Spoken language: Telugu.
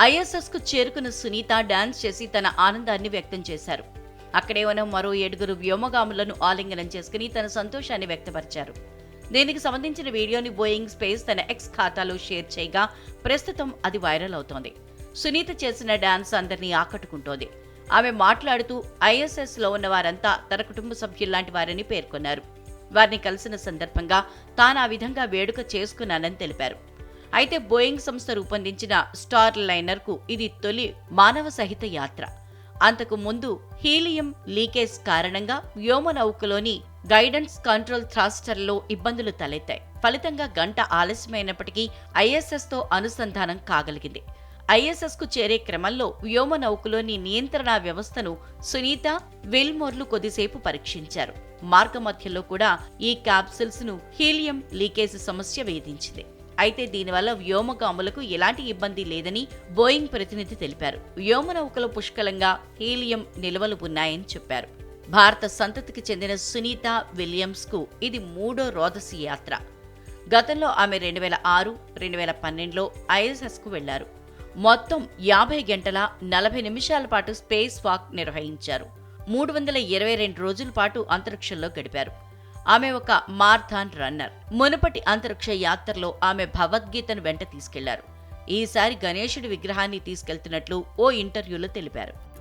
ఐఎస్ఎస్కు చేరుకున్న సునీత డాన్స్ చేసి తన ఆనందాన్ని వ్యక్తం చేశారు. అక్కడే ఉన్న మరో ఏడుగురు వ్యోమగాములను ఆలింగనం చేసుకుని తన సంతోషాన్ని వ్యక్తపరిచారు. దీనికి సంబంధించిన వీడియోని బోయింగ్ స్పేస్ తన ఎక్స్ ఖాతాలో షేర్ చేయగా ప్రస్తుతం అది వైరల్ అవుతోంది. సునీత చేసిన డాన్స్ అందరినీ ఆకట్టుకుంటోంది. ఆమె మాట్లాడుతూ ఐఎస్ఎస్లో ఉన్న వారంతా తన కుటుంబ సభ్యుల్లాంటి వారని పేర్కొన్నారు. వారిని కలిసిన సందర్భంగా తాను ఆ విధంగా వేడుక చేసుకున్నానని తెలిపారు. అయితే బోయింగ్ సంస్థ రూపొందించిన స్టార్ లైనర్కు ఇది తొలి మానవ సహిత యాత్ర. అంతకు ముందు హీలియం లీకేజ్ కారణంగా వ్యోమనౌకలోని గైడెన్స్ కంట్రోల్ థ్రాస్టర్లో ఇబ్బందులు తలెత్తాయి. ఫలితంగా గంట ఆలస్యమైనప్పటికీ ఐఎస్ఎస్తో అనుసంధానం కాగలిగింది. ఐఎస్ఎస్కు చేరే క్రమంలో వ్యోమనౌకలోని నియంత్రణ వ్యవస్థను సునీత విల్మోర్లు కొద్దిసేపు పరీక్షించారు. మార్గమధ్యలో కూడా ఈ క్యాప్సిల్స్ను హీలియం లీకేజ్ సమస్య వేధించింది. అయితే దీనివల్ల వ్యోమగాములకు ఎలాంటి ఇబ్బంది లేదని బోయింగ్ ప్రతినిధి తెలిపారు. వ్యోమనౌకలో పుష్కలంగా హీలియం నిల్వలు ఉన్నాయని చెప్పారు. భారత సంతతికి చెందిన సునీత విలియమ్స్కు ఇది మూడో రోదసి యాత్ర. గతంలో ఆమె రెండు వేల ఆరు రెండు వేల పన్నెండులో ఐఎస్ఎస్కు వెళ్ళారు. మొత్తం యాభై గంటల నలభై నిమిషాల పాటు స్పేస్ వాక్ నిర్వహించారు. మూడు వందల ఇరవై రెండు రోజుల పాటు అంతరిక్షంలో గడిపారు. ఆమె ఒక మార్థాన్ రన్నర్. మునుపటి అంతరిక్ష యాత్రలో ఆమె భగవద్గీతను వెంట తీసుకెళ్ళారు. ఈసారి గణేశుడి విగ్రహాన్ని తీసుకెళ్తున్నట్లు ఓ ఇంటర్వ్యూలో తెలిపారు.